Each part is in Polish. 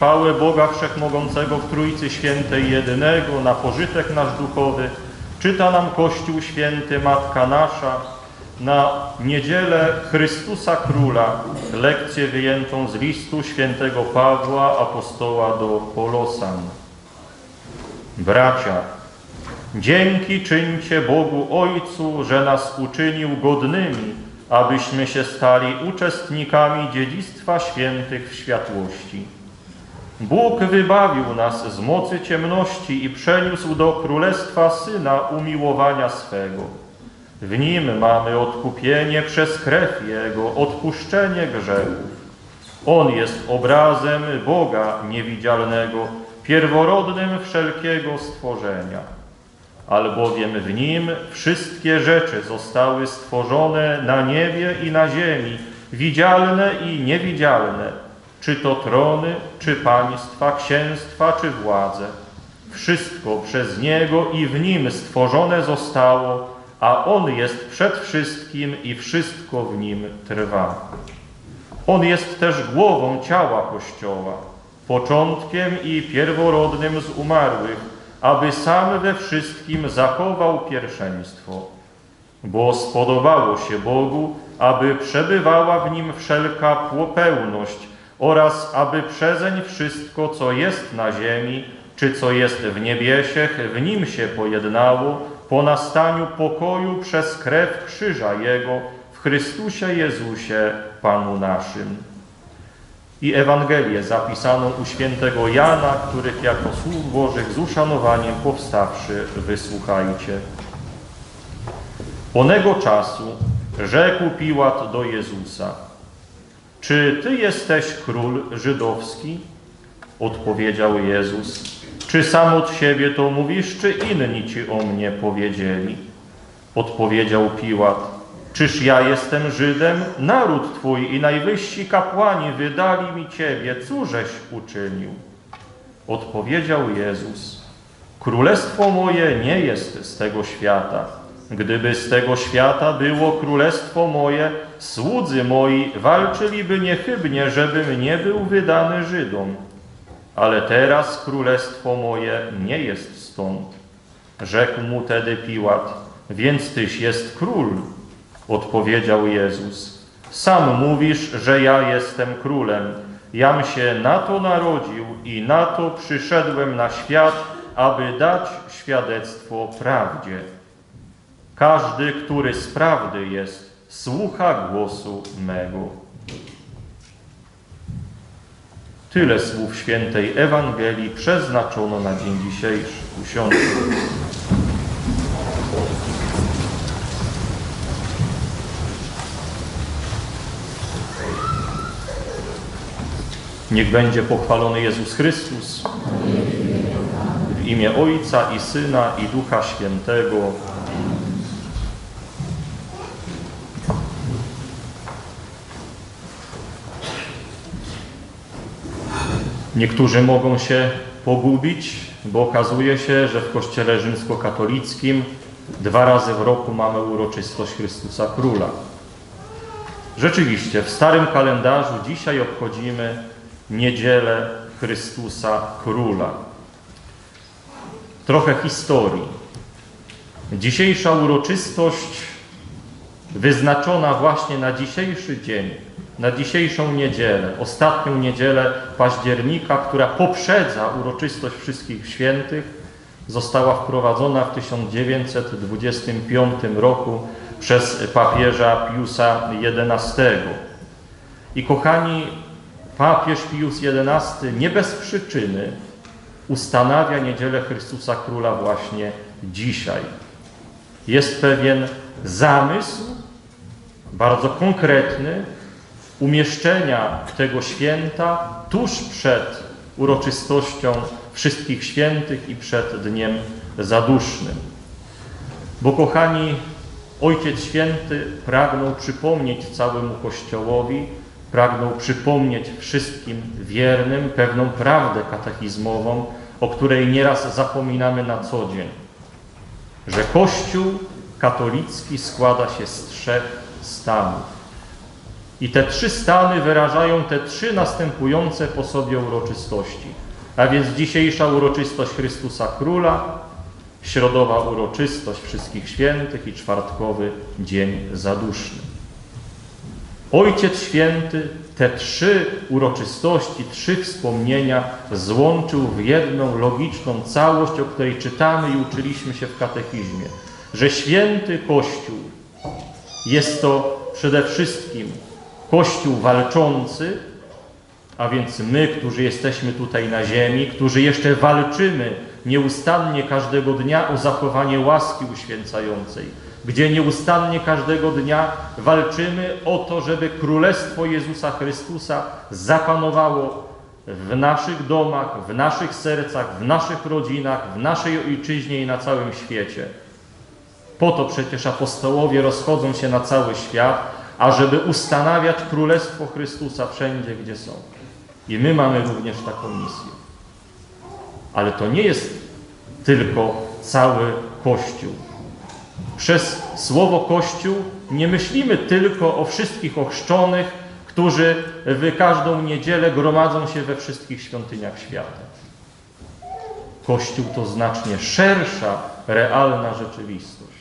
Chwałę Boga Wszechmogącego w Trójcy Świętej Jedynego, na pożytek nasz duchowy, czyta nam Kościół Święty, Matka nasza, na niedzielę Chrystusa Króla, lekcję wyjętą z listu świętego Pawła, apostoła do Polosan. Bracia, dzięki czyńcie Bogu Ojcu, że nas uczynił godnymi, abyśmy się stali uczestnikami dziedzictwa świętych w światłości. Bóg wybawił nas z mocy ciemności i przeniósł do królestwa Syna umiłowania swego. W Nim mamy odkupienie przez krew Jego, odpuszczenie grzechów. On jest obrazem Boga niewidzialnego, pierworodnym wszelkiego stworzenia. Albowiem w Nim wszystkie rzeczy zostały stworzone na niebie i na ziemi, widzialne i niewidzialne, czy to trony, czy państwa, księstwa, czy władze. Wszystko przez Niego i w Nim stworzone zostało, a On jest przed wszystkim i wszystko w Nim trwa. On jest też głową ciała Kościoła, początkiem i pierworodnym z umarłych, aby sam we wszystkim zachował pierwszeństwo. Bo spodobało się Bogu, aby przebywała w Nim wszelka pełność oraz aby przezeń wszystko, co jest na ziemi, czy co jest w niebiesiech, w Nim się pojednało po nastaniu pokoju przez krew krzyża Jego w Chrystusie Jezusie, Panu naszym. I Ewangelię zapisaną u świętego Jana, których jako słów Bożych z uszanowaniem powstawszy wysłuchajcie. Onego czasu rzekł Piłat do Jezusa, czy Ty jesteś król żydowski? Odpowiedział Jezus, czy sam od siebie to mówisz, czy inni Ci o mnie powiedzieli? Odpowiedział Piłat, czyż ja jestem Żydem? Naród Twój i najwyżsi kapłani wydali mi Ciebie, cóżeś uczynił? Odpowiedział Jezus, królestwo moje nie jest z tego świata. Gdyby z tego świata było królestwo moje, słudzy moi walczyliby niechybnie, żebym nie był wydany Żydom. Ale teraz królestwo moje nie jest stąd. Rzekł mu tedy Piłat, więc tyś jest król. Odpowiedział Jezus, sam mówisz, że ja jestem królem. Jam się na to narodził i na to przyszedłem na świat, aby dać świadectwo prawdzie. Każdy, który z prawdy jest, słucha głosu mego. Tyle słów świętej Ewangelii przeznaczono na dzień dzisiejszy. Usiądźmy. Niech będzie pochwalony Jezus Chrystus w imię Ojca i Syna i Ducha Świętego. Niektórzy mogą się pogubić, bo okazuje się, że w Kościele rzymskokatolickim dwa razy w roku mamy uroczystość Chrystusa Króla. Rzeczywiście, w starym kalendarzu dzisiaj obchodzimy niedzielę Chrystusa Króla. Trochę historii. Dzisiejsza uroczystość wyznaczona właśnie na dzisiejszy dzień, na dzisiejszą niedzielę, ostatnią niedzielę października, która poprzedza uroczystość Wszystkich Świętych, została wprowadzona w 1925 roku przez papieża Piusa XI. I kochani, papież Pius XI nie bez przyczyny ustanawia niedzielę Chrystusa Króla właśnie dzisiaj. Jest pewien zamysł, bardzo konkretny, umieszczenia tego święta tuż przed uroczystością Wszystkich Świętych i przed Dniem Zadusznym. Bo kochani, Ojciec Święty pragnął przypomnieć całemu Kościołowi, pragnął przypomnieć wszystkim wiernym pewną prawdę katechizmową, o której nieraz zapominamy na co dzień. Że Kościół katolicki składa się z trzech stanów. I te trzy stany wyrażają te trzy następujące po sobie uroczystości. A więc dzisiejsza uroczystość Chrystusa Króla, środowa uroczystość wszystkich świętych i czwartkowy dzień zaduszny. Ojciec Święty te trzy uroczystości, trzy wspomnienia złączył w jedną logiczną całość, o której czytamy i uczyliśmy się w katechizmie, że święty Kościół jest to przede wszystkim Kościół walczący, a więc my, którzy jesteśmy tutaj na ziemi, którzy jeszcze walczymy nieustannie każdego dnia o zachowanie łaski uświęcającej, gdzie nieustannie każdego dnia walczymy o to, żeby Królestwo Jezusa Chrystusa zapanowało w naszych domach, w naszych sercach, w naszych rodzinach, w naszej ojczyźnie i na całym świecie. Po to przecież apostołowie rozchodzą się na cały świat, ażeby ustanawiać Królestwo Chrystusa wszędzie, gdzie są. I my mamy również taką misję. Ale to nie jest tylko cały Kościół. Przez słowo Kościół nie myślimy tylko o wszystkich ochrzczonych, którzy w każdą niedzielę gromadzą się we wszystkich świątyniach świata. Kościół to znacznie szersza, realna rzeczywistość.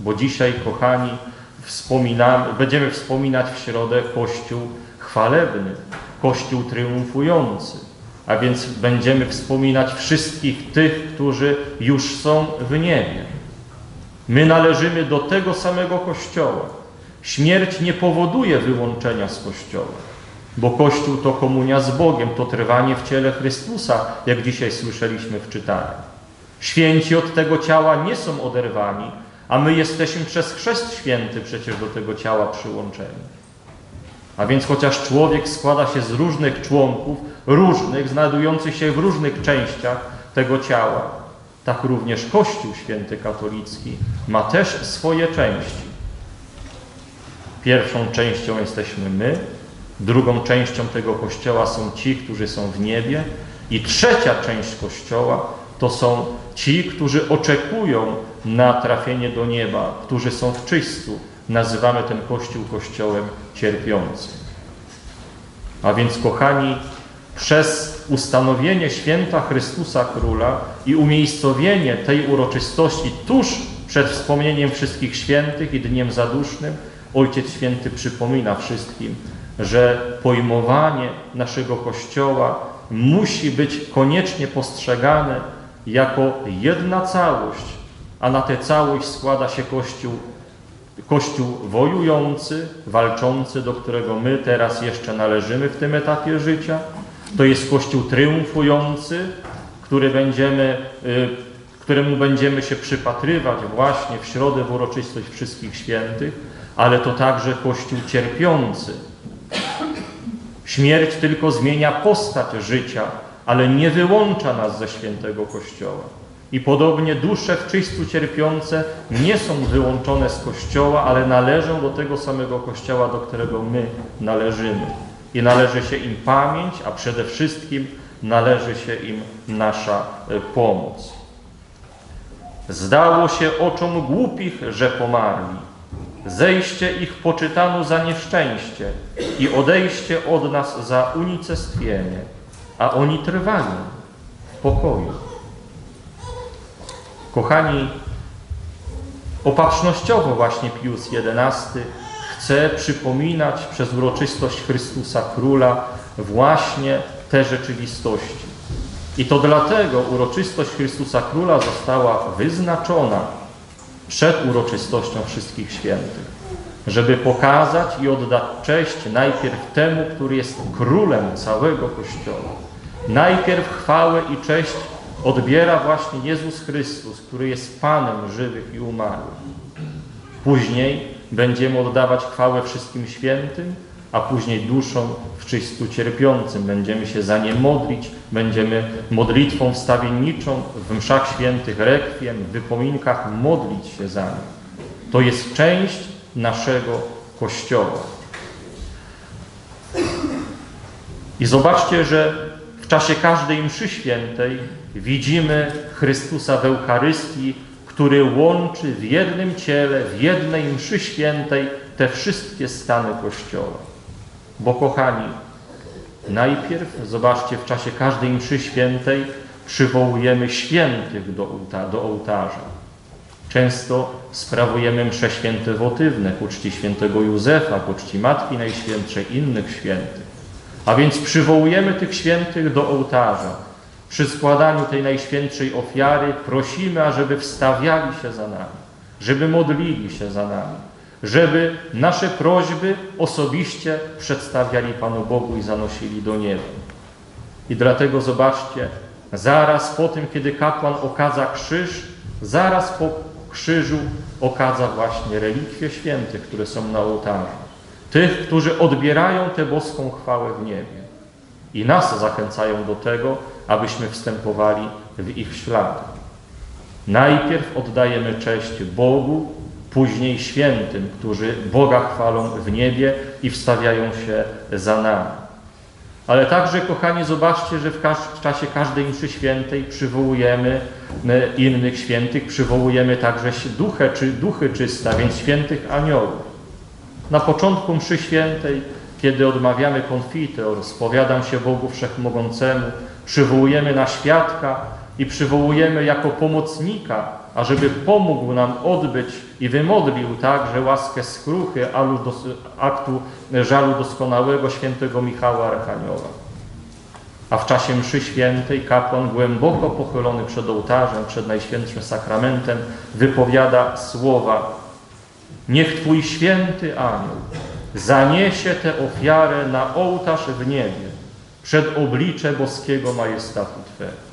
Bo dzisiaj, kochani, wspominamy, będziemy wspominać w środę Kościół chwalebny, Kościół triumfujący. A więc będziemy wspominać wszystkich tych, którzy już są w niebie. My należymy do tego samego Kościoła. Śmierć nie powoduje wyłączenia z Kościoła, bo Kościół to komunia z Bogiem, to trwanie w ciele Chrystusa, jak dzisiaj słyszeliśmy w czytaniu. Święci od tego ciała nie są oderwani, a my jesteśmy przez chrzest święty przecież do tego ciała przyłączeni. A więc chociaż człowiek składa się z różnych członków, różnych, znajdujących się w różnych częściach tego ciała, tak również Kościół Święty Katolicki ma też swoje części. Pierwszą częścią jesteśmy my, drugą częścią tego Kościoła są ci, którzy są w niebie i trzecia część Kościoła to są ci, którzy oczekują na trafienie do nieba, którzy są w czystu. Nazywamy ten Kościół Kościołem cierpiącym. A więc, kochani, przez ustanowienie święta Chrystusa Króla i umiejscowienie tej uroczystości tuż przed wspomnieniem wszystkich świętych i Dniem Zadusznym, Ojciec Święty przypomina wszystkim, że pojmowanie naszego Kościoła musi być koniecznie postrzegane jako jedna całość, a na tę całość składa się Kościół, Kościół wojujący, walczący, do którego my teraz jeszcze należymy w tym etapie życia. To jest Kościół triumfujący, który będziemy, y, któremu będziemy się przypatrywać właśnie w środę w uroczystość Wszystkich Świętych, ale to także Kościół cierpiący. Śmierć tylko zmienia postać życia, ale nie wyłącza nas ze świętego Kościoła. I podobnie dusze w czystu cierpiące nie są wyłączone z Kościoła, ale należą do tego samego Kościoła, do którego my należymy. I należy się im pamięć, a przede wszystkim należy się im nasza e, pomoc. Zdało się oczom głupich, że pomarli. Zejście ich poczytano za nieszczęście i odejście od nas za unicestwienie a oni trwają w pokoju. Kochani, opatrznościowo właśnie Pius XI chce przypominać przez uroczystość Chrystusa Króla właśnie te rzeczywistości. I to dlatego uroczystość Chrystusa Króla została wyznaczona przed uroczystością wszystkich świętych żeby pokazać i oddać cześć najpierw temu, który jest królem całego Kościoła. Najpierw chwałę i cześć odbiera właśnie Jezus Chrystus, który jest Panem żywych i umarłych. Później będziemy oddawać chwałę wszystkim świętym, a później duszom w czystu cierpiącym. Będziemy się za nie modlić, będziemy modlitwą wstawienniczą w mszach świętych rekwiem, w wypominkach modlić się za nich. To jest część naszego Kościoła. I zobaczcie, że w czasie każdej mszy świętej widzimy Chrystusa w Eucharystii, który łączy w jednym ciele, w jednej mszy świętej te wszystkie stany Kościoła. Bo kochani, najpierw, zobaczcie, w czasie każdej mszy świętej przywołujemy świętych do, ołta do ołtarza. Często sprawujemy msze święte wotywne ku czci świętego Józefa, ku czci Matki Najświętszej, innych świętych. A więc przywołujemy tych świętych do ołtarza. Przy składaniu tej najświętszej ofiary prosimy, ażeby wstawiali się za nami, żeby modlili się za nami, żeby nasze prośby osobiście przedstawiali Panu Bogu i zanosili do nieba. I dlatego zobaczcie, zaraz po tym, kiedy kapłan okadza krzyż, zaraz po krzyżu okadza właśnie relikwie świętych, które są na ołtarzu. Tych, którzy odbierają tę boską chwałę w niebie. I nas zachęcają do tego, abyśmy wstępowali w ich ślady. Najpierw oddajemy cześć Bogu, później świętym, którzy Boga chwalą w niebie i wstawiają się za nami. Ale także, kochani, zobaczcie, że w, w czasie każdej mszy świętej przywołujemy innych świętych, przywołujemy także duchę, czy duchy czyste, a więc świętych aniołów. Na początku mszy świętej, kiedy odmawiamy konfiteor, spowiadam się Bogu Wszechmogącemu, przywołujemy na świadka i przywołujemy jako pomocnika, ażeby pomógł nam odbyć i wymodlił także łaskę skruchy aktu żalu doskonałego świętego Michała Archanioła. A w czasie mszy świętej kapłan głęboko pochylony przed ołtarzem, przed Najświętszym Sakramentem wypowiada słowa Niech Twój święty anioł zaniesie tę ofiarę na ołtarz w niebie, przed oblicze boskiego majestatu Twego.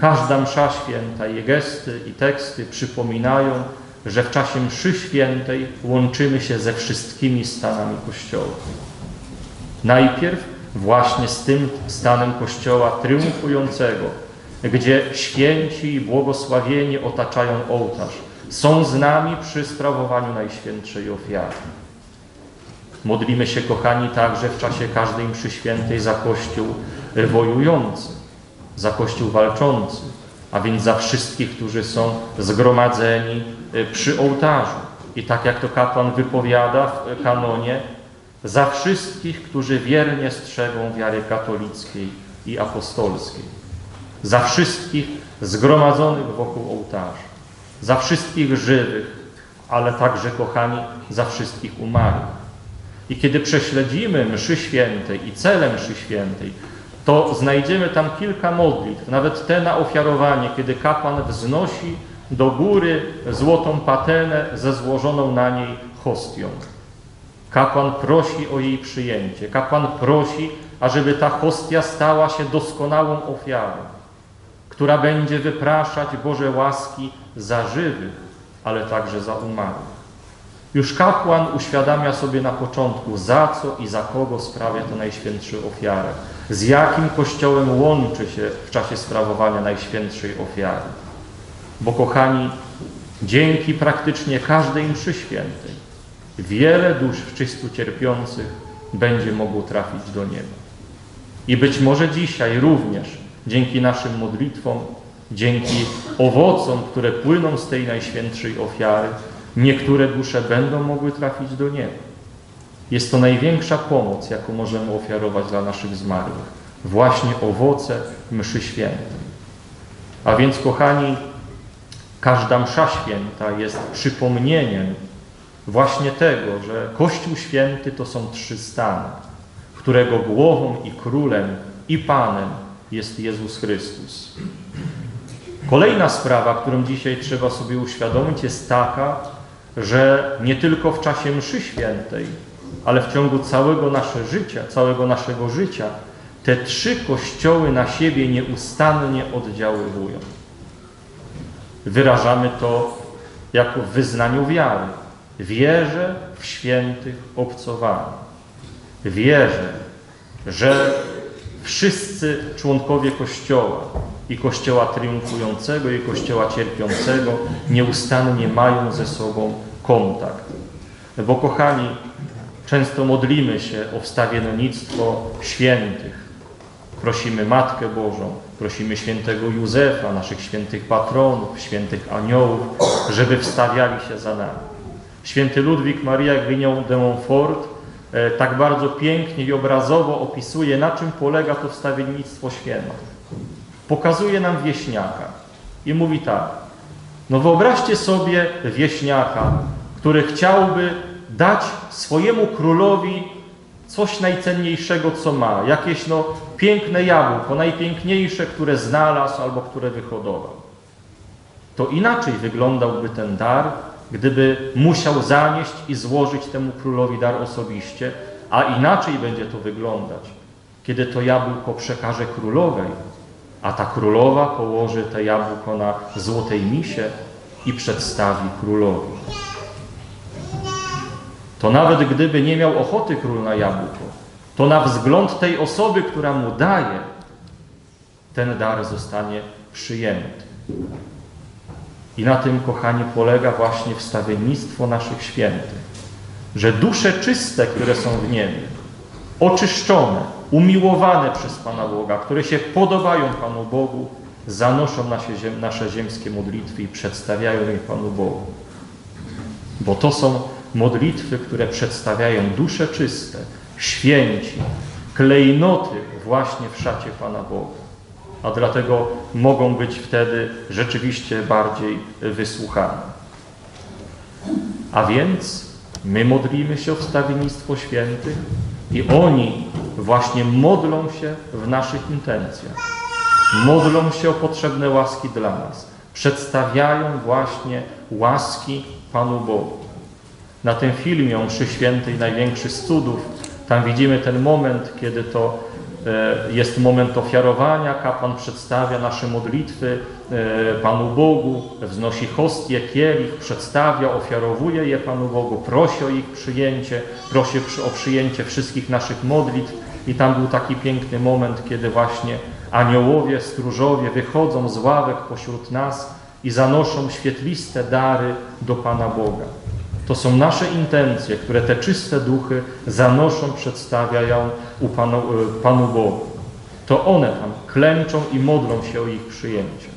Każda msza święta, jej gesty i teksty przypominają, że w czasie mszy świętej łączymy się ze wszystkimi stanami Kościoła. Najpierw właśnie z tym stanem Kościoła triumfującego, gdzie święci i błogosławieni otaczają ołtarz, są z nami przy sprawowaniu Najświętszej ofiary. Modlimy się, kochani, także w czasie każdej mszy świętej za Kościół wojujący, za Kościół walczący, a więc za wszystkich, którzy są zgromadzeni y, przy ołtarzu. I tak jak to kapłan wypowiada w kanonie, za wszystkich, którzy wiernie strzegą wiary katolickiej i apostolskiej. Za wszystkich zgromadzonych wokół ołtarza. Za wszystkich żywych, ale także, kochani, za wszystkich umarłych. I kiedy prześledzimy mszy świętej i cele mszy świętej, to znajdziemy tam kilka modlitw, nawet te na ofiarowanie, kiedy kapłan wznosi do góry złotą patenę ze złożoną na niej hostią. Kapłan prosi o jej przyjęcie. Kapłan prosi, ażeby ta hostia stała się doskonałą ofiarą, która będzie wypraszać Boże łaski za żywych, ale także za umarłych. Już kapłan uświadamia sobie na początku, za co i za kogo sprawia tę najświętszą ofiarę. Z jakim Kościołem łączy się w czasie sprawowania najświętszej ofiary. Bo kochani, dzięki praktycznie każdej mszy świętej wiele dusz w czystu cierpiących będzie mogło trafić do nieba. I być może dzisiaj również dzięki naszym modlitwom, dzięki owocom, które płyną z tej najświętszej ofiary, niektóre dusze będą mogły trafić do nieba. Jest to największa pomoc, jaką możemy ofiarować dla naszych zmarłych. Właśnie owoce mszy świętej. A więc, kochani, każda msza święta jest przypomnieniem właśnie tego, że Kościół Święty to są trzy stany, którego głową i królem i Panem jest Jezus Chrystus. Kolejna sprawa, którą dzisiaj trzeba sobie uświadomić, jest taka, że nie tylko w czasie mszy świętej, ale w ciągu całego naszego życia, całego naszego życia, te trzy kościoły na siebie nieustannie oddziaływują. Wyrażamy to jako w wyznaniu wiary. Wierzę w świętych obcowanych. Wierzę, że wszyscy członkowie Kościoła i Kościoła triumfującego i Kościoła cierpiącego nieustannie mają ze sobą kontakt. Bo kochani, często modlimy się o wstawiennictwo świętych. Prosimy Matkę Bożą, prosimy świętego Józefa, naszych świętych patronów, świętych aniołów, żeby wstawiali się za nami. Święty Ludwik Maria Grignon de Montfort tak bardzo pięknie i obrazowo opisuje, na czym polega to wstawiennictwo święte. Pokazuje nam wieśniaka i mówi tak, no wyobraźcie sobie wieśniaka, który chciałby dać swojemu królowi coś najcenniejszego, co ma. Jakieś no piękne jabłko, najpiękniejsze, które znalazł albo które wyhodował. To inaczej wyglądałby ten dar, gdyby musiał zanieść i złożyć temu królowi dar osobiście, a inaczej będzie to wyglądać, kiedy to jabłko przekaże królowej, a ta królowa położy to jabłko na złotej misie i przedstawi królowi. To nawet gdyby nie miał ochoty król na jabłko, to na wzgląd tej osoby, która mu daje, ten dar zostanie przyjęty. I na tym, kochani, polega właśnie wstawiennictwo naszych świętych. Że dusze czyste, które są w niebie, oczyszczone, umiłowane przez Pana Boga, które się podobają Panu Bogu, zanoszą nasze, ziem, nasze ziemskie modlitwy i przedstawiają je Panu Bogu. Bo to są modlitwy, które przedstawiają dusze czyste, święci, klejnoty właśnie w szacie Pana Boga. A dlatego mogą być wtedy rzeczywiście bardziej wysłuchane. A więc my modlimy się o wstawiennictwo świętych i oni właśnie modlą się w naszych intencjach. Modlą się o potrzebne łaski dla nas. Przedstawiają właśnie łaski Panu Bogu. Na tym filmie o mszy świętej największy z cudów, tam widzimy ten moment, kiedy to jest moment ofiarowania, kapłan przedstawia nasze modlitwy e, Panu Bogu, wznosi hostię, kielich, przedstawia, ofiarowuje je Panu Bogu, prosi o ich przyjęcie, prosi o przyjęcie wszystkich naszych modlitw i tam był taki piękny moment, kiedy właśnie aniołowie, stróżowie wychodzą z ławek pośród nas i zanoszą świetliste dary do Pana Boga. To są nasze intencje, które te czyste duchy zanoszą, przedstawiają u Panu, Panu Bogu. To one tam klęczą i modlą się o ich przyjęcie.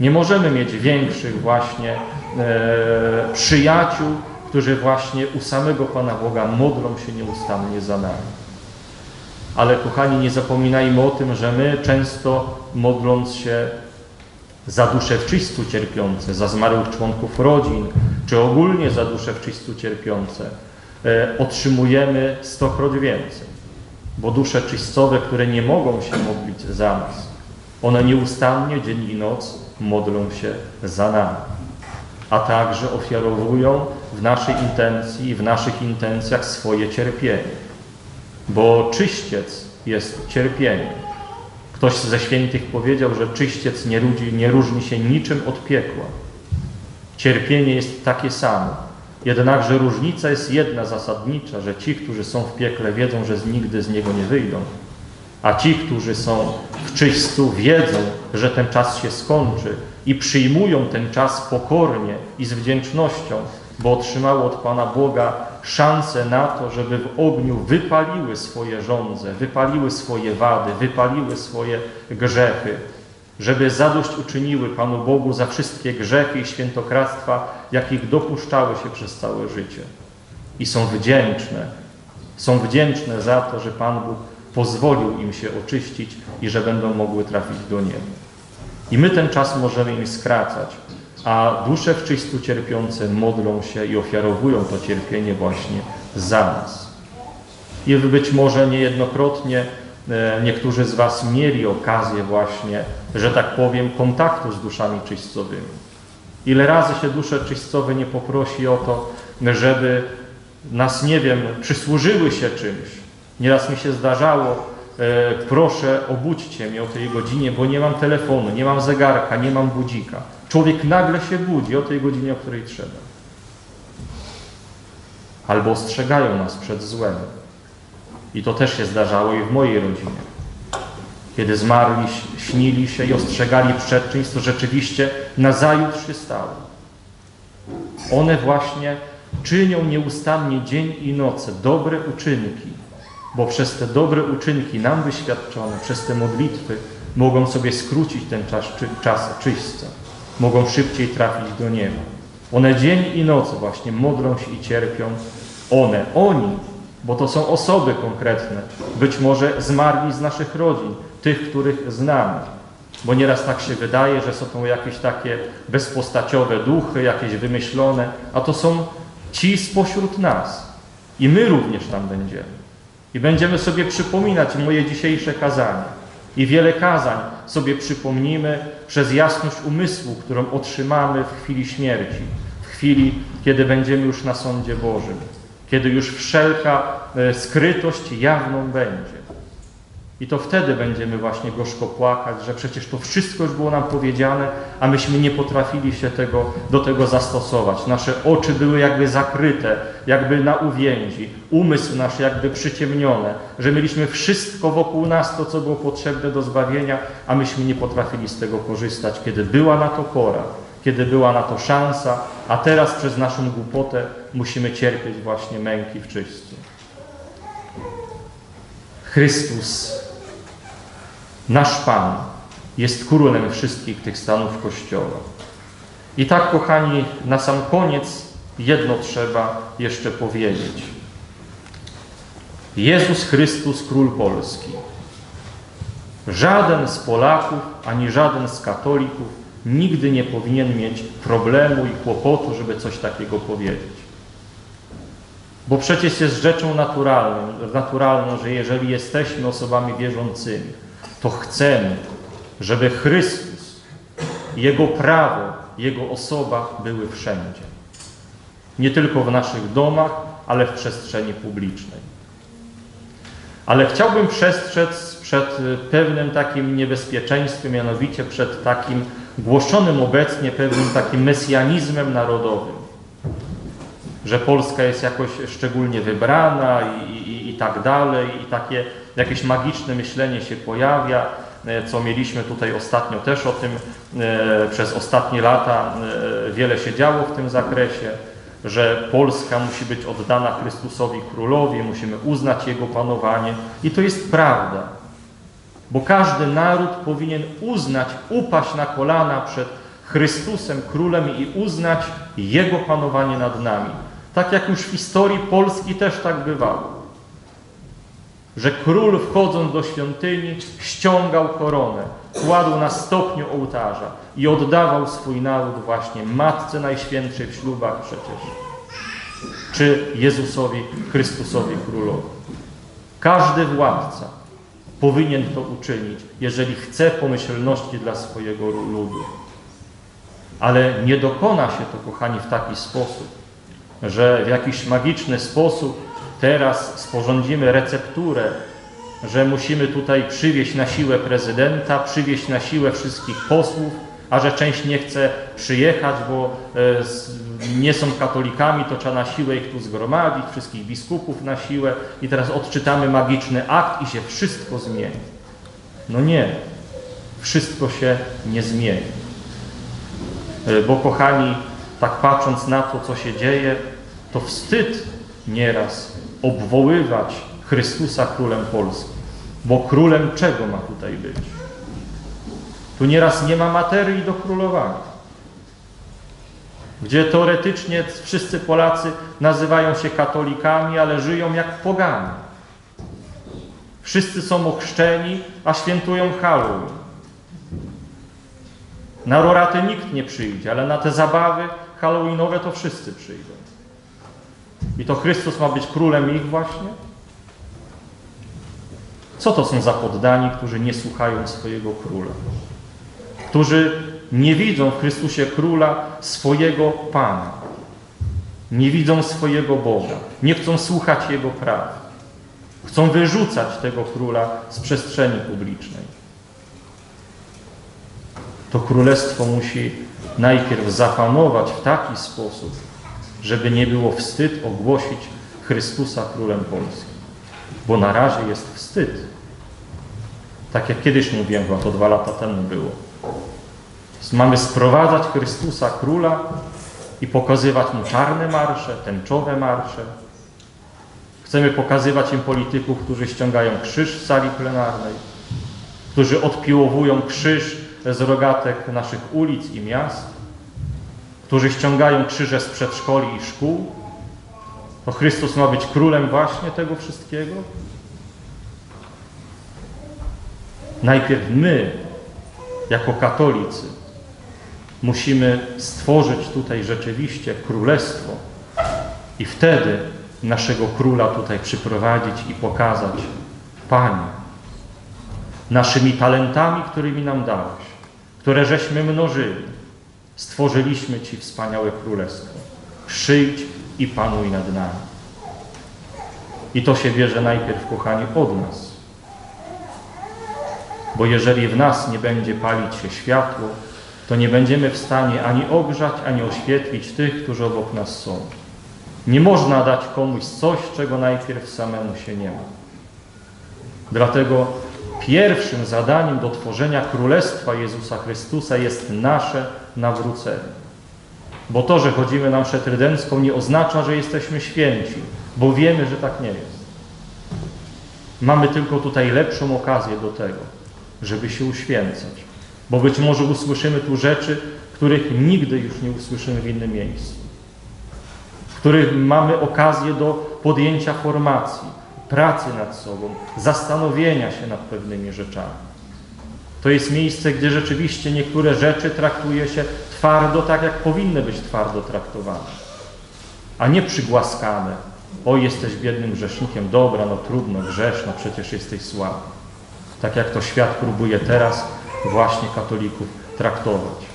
Nie możemy mieć większych właśnie e, przyjaciół, którzy właśnie u samego Pana Boga modlą się nieustannie za nami. Ale kochani, nie zapominajmy o tym, że my często modląc się za dusze w czystu cierpiące, za zmarłych członków rodzin, czy ogólnie za dusze w czystu cierpiące, e, otrzymujemy stokroć więcej. Bo dusze czystowe, które nie mogą się modlić za nas, one nieustannie dzień i noc modlą się za nami. A także ofiarowują w naszej intencji i w naszych intencjach swoje cierpienie. Bo czyściec jest cierpieniem. Ktoś ze świętych powiedział, że czyściec nie, nie różni się niczym od piekła. Cierpienie jest takie samo. Jednakże różnica jest jedna zasadnicza, że ci, którzy są w piekle, wiedzą, że nigdy z niego nie wyjdą. A ci, którzy są w czystu, wiedzą, że ten czas się skończy i przyjmują ten czas pokornie i z wdzięcznością, bo otrzymały od Pana Boga szansę na to, żeby w ogniu wypaliły swoje żądze, wypaliły swoje wady, wypaliły swoje grzechy, żeby zadość uczyniły Panu Bogu za wszystkie grzechy i świętokradztwa, jakich dopuszczały się przez całe życie. I są wdzięczne, są wdzięczne za to, że Pan Bóg pozwolił im się oczyścić i że będą mogły trafić do nieba. I my ten czas możemy im skracać, a dusze w czystu cierpiące modlą się i ofiarowują to cierpienie właśnie za nas. I być może niejednokrotnie niektórzy z Was mieli okazję właśnie, że tak powiem, kontaktu z duszami czyścowymi. Ile razy się dusze czyścowe nie poprosi o to, żeby nas, nie wiem, przysłużyły się czymś. Nieraz mi się zdarzało, e, proszę obudźcie mnie o tej godzinie, bo nie mam telefonu, nie mam zegarka, nie mam budzika. Człowiek nagle się budzi o tej godzinie, o której trzeba. Albo ostrzegają nas przed złem. I to też się zdarzało i w mojej rodzinie. Kiedy zmarli, śnili się i ostrzegali przed czymś, to rzeczywiście nazajutrz się stało. One właśnie czynią nieustannie dzień i noc dobre uczynki, bo przez te dobre uczynki nam wyświadczone, przez te modlitwy mogą sobie skrócić ten czas, czas czyśćca mogą szybciej trafić do nieba. One dzień i noc właśnie modlą się i cierpią. One, oni, bo to są osoby konkretne, być może zmarli z naszych rodzin, tych, których znamy. Bo nieraz tak się wydaje, że są to jakieś takie bezpostaciowe duchy, jakieś wymyślone, a to są ci spośród nas. I my również tam będziemy. I będziemy sobie przypominać moje dzisiejsze kazanie. I wiele kazań sobie przypomnimy przez jasność umysłu, którą otrzymamy w chwili śmierci, w chwili, kiedy będziemy już na sądzie Bożym, kiedy już wszelka e, skrytość jawną będzie. I to wtedy będziemy właśnie gorzko płakać, że przecież to wszystko już było nam powiedziane, a myśmy nie potrafili się tego, do tego zastosować. Nasze oczy były jakby zakryte, jakby na uwięzi, umysł nasz jakby przyciemnione, że mieliśmy wszystko wokół nas, to co było potrzebne do zbawienia, a myśmy nie potrafili z tego korzystać, kiedy była na to pora, kiedy była na to szansa, a teraz przez naszą głupotę musimy cierpieć właśnie męki w czyśćcu. Chrystus Nasz Pan jest królem wszystkich tych stanów Kościoła. I tak, kochani, na sam koniec jedno trzeba jeszcze powiedzieć. Jezus Chrystus, Król Polski. Żaden z Polaków, ani żaden z katolików nigdy nie powinien mieć problemu i kłopotu, żeby coś takiego powiedzieć. Bo przecież jest rzeczą naturalną, naturalną, że jeżeli jesteśmy osobami wierzącymi, to chcemy, żeby Chrystus, Jego prawo, Jego osoba były wszędzie. Nie tylko w naszych domach, ale w przestrzeni publicznej. Ale chciałbym przestrzec przed pewnym takim niebezpieczeństwem, mianowicie przed takim głoszonym obecnie pewnym takim mesjanizmem narodowym. Że Polska jest jakoś szczególnie wybrana i, i, i tak dalej, i takie jakieś magiczne myślenie się pojawia, e, co mieliśmy tutaj ostatnio też o tym, e, przez ostatnie lata e, wiele się działo w tym zakresie, że Polska musi być oddana Chrystusowi Królowi, musimy uznać Jego panowanie i to jest prawda. Bo każdy naród powinien uznać, upaść na kolana przed Chrystusem Królem i uznać Jego panowanie nad nami. Tak jak już w historii Polski też tak bywało że król wchodząc do świątyni ściągał koronę, kładł na stopniu ołtarza i oddawał swój naród właśnie Matce Najświętszej w ślubach przecież, czy Jezusowi Chrystusowi Królowi. Każdy władca powinien to uczynić, jeżeli chce pomyślności dla swojego ludu. Ale nie dokona się to, kochani, w taki sposób, że w jakiś magiczny sposób teraz sporządzimy recepturę, że musimy tutaj przywieźć na siłę prezydenta, przywieźć na siłę wszystkich posłów, a że część nie chce przyjechać, bo e, nie są katolikami, to trzeba na siłę ich tu zgromadzić, wszystkich biskupów na siłę i teraz odczytamy magiczny akt i się wszystko zmieni. No nie, wszystko się nie zmieni. E, bo kochani, tak patrząc na to, co się dzieje, to wstyd nieraz obwoływać Chrystusa królem Polski. Bo królem czego ma tutaj być? Tu nieraz nie ma materii do królowania. Gdzie teoretycznie wszyscy Polacy nazywają się katolikami, ale żyją jak pogani. Wszyscy są ochrzczeni, a świętują Halloween. Na roraty nikt nie przyjdzie, ale na te zabawy halloweenowe to wszyscy przyjdą. I to Chrystus ma być królem ich właśnie? Co to są za poddani, którzy nie słuchają swojego króla? Którzy nie widzą w Chrystusie króla swojego Pana. Nie widzą swojego Boga. Nie chcą słuchać Jego praw. Chcą wyrzucać tego króla z przestrzeni publicznej. To królestwo musi najpierw zapanować w taki sposób, żeby nie było wstyd ogłosić Chrystusa Królem Polski. Bo na razie jest wstyd. Tak jak kiedyś mówiłem, to dwa lata temu było. Mamy sprowadzać Chrystusa Króla i pokazywać Mu czarne marsze, tęczowe marsze. Chcemy pokazywać im polityków, którzy ściągają krzyż w sali plenarnej, którzy odpiłowują krzyż z rogatek naszych ulic i miast którzy ściągają krzyże z przedszkoli i szkół? To Chrystus ma być królem właśnie tego wszystkiego? Najpierw my, jako katolicy, musimy stworzyć tutaj rzeczywiście królestwo i wtedy naszego króla tutaj przyprowadzić i pokazać Panie, naszymi talentami, którymi nam dałeś, które żeśmy mnożyli, stworzyliśmy Ci wspaniałe królestwo. Przyjdź i panuj nad nami. I to się bierze najpierw, kochani, od nas. Bo jeżeli w nas nie będzie palić się światło, to nie będziemy w stanie ani ogrzać, ani oświetlić tych, którzy obok nas są. Nie można dać komuś coś, czego najpierw samemu się nie ma. Dlatego pierwszym zadaniem do tworzenia Królestwa Jezusa Chrystusa jest nasze nawrócenie. Bo to, że chodzimy na mszę nie oznacza, że jesteśmy święci, bo wiemy, że tak nie jest. Mamy tylko tutaj lepszą okazję do tego, żeby się uświęcać. Bo być może usłyszymy tu rzeczy, których nigdy już nie usłyszymy w innym miejscu. W których mamy okazję do podjęcia formacji, pracy nad sobą, zastanowienia się nad pewnymi rzeczami. To jest miejsce, gdzie rzeczywiście niektóre rzeczy traktuje się twardo, tak jak powinny być twardo traktowane, a nie przygłaskane. O, jesteś biednym grzesznikiem, dobra, no trudno, grzesz, no przecież jesteś słaby. Tak jak to świat próbuje teraz właśnie katolików traktować.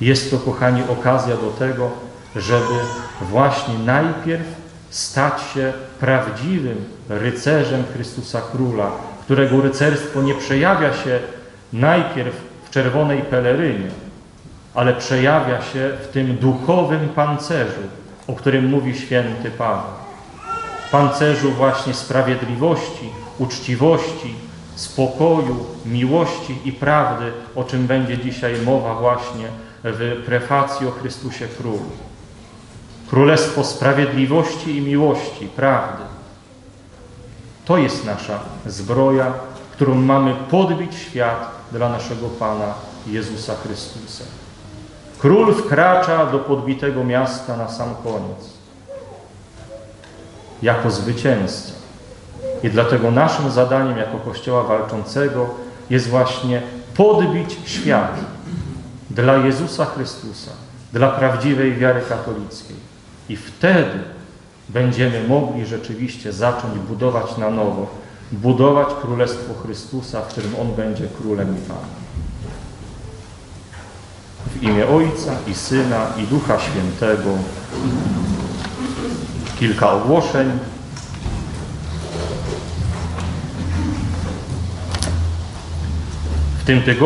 Jest to, kochani, okazja do tego, żeby właśnie najpierw stać się prawdziwym rycerzem Chrystusa Króla, którego rycerstwo nie przejawia się najpierw w czerwonej pelerynie, ale przejawia się w tym duchowym pancerzu, o którym mówi święty Paweł. Pancerzu właśnie sprawiedliwości, uczciwości, spokoju, miłości i prawdy, o czym będzie dzisiaj mowa właśnie w prefacji o Chrystusie Królu. Królestwo sprawiedliwości i miłości, prawdy. To jest nasza zbroja, którą mamy podbić świat dla naszego Pana Jezusa Chrystusa. Król wkracza do podbitego miasta na sam koniec. Jako zwycięzca. I dlatego naszym zadaniem jako Kościoła walczącego jest właśnie podbić świat dla Jezusa Chrystusa, dla prawdziwej wiary katolickiej. I wtedy będziemy mogli rzeczywiście zacząć budować na nowo, budować Królestwo Chrystusa, w którym On będzie Królem i Panem. W imię Ojca i Syna i Ducha Świętego kilka ogłoszeń. W tym tygodniu